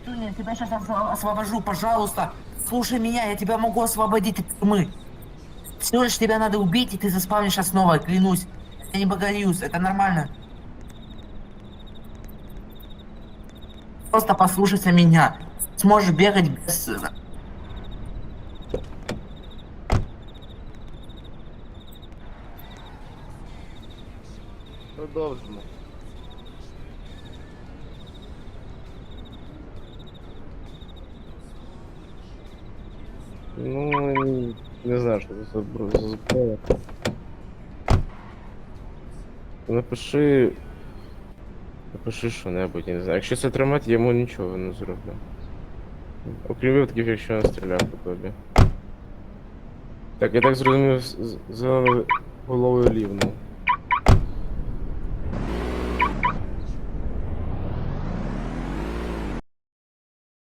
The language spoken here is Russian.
Петуня, я тебя сейчас освобожу, пожалуйста. Слушай меня, я тебя могу освободить от тюрьмы. Всего лишь тебя надо убить, и ты заспавнишься снова, клянусь. Я не богорюсь, это нормально. Просто послушайся меня. Сможешь бегать без... э, Ну, не знаю, що це за бро- за зброя. Напиши. Напиши що-небудь, я не знаю. Якщо це тримати, я йому нічого не зроблю. Окрім випадків, якщо він стріляв по тобі. Так, я так зрозумів, з- з- зеленою головою лівну.